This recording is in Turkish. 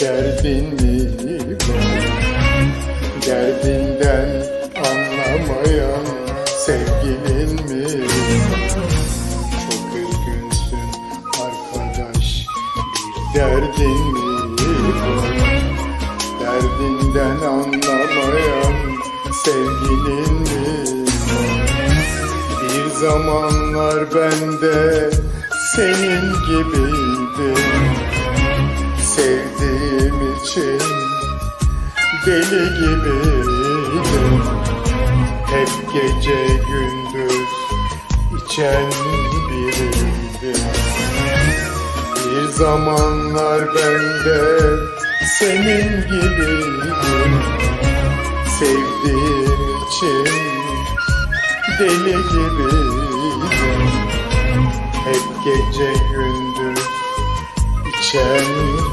derdin mi var? Derdinden anlamayan sevgilin mi? Çok üzgünsün arkadaş bir derdin mi? Derdinden anlamayan sevgilin mi? Bir zamanlar ben de senin gibiydim için deli gibiydim. Hep gece gündüz içen biriydim. Bir zamanlar ben de senin gibiydim. Sevdiğim için deli gibiydim. Hep gece gündüz içen bir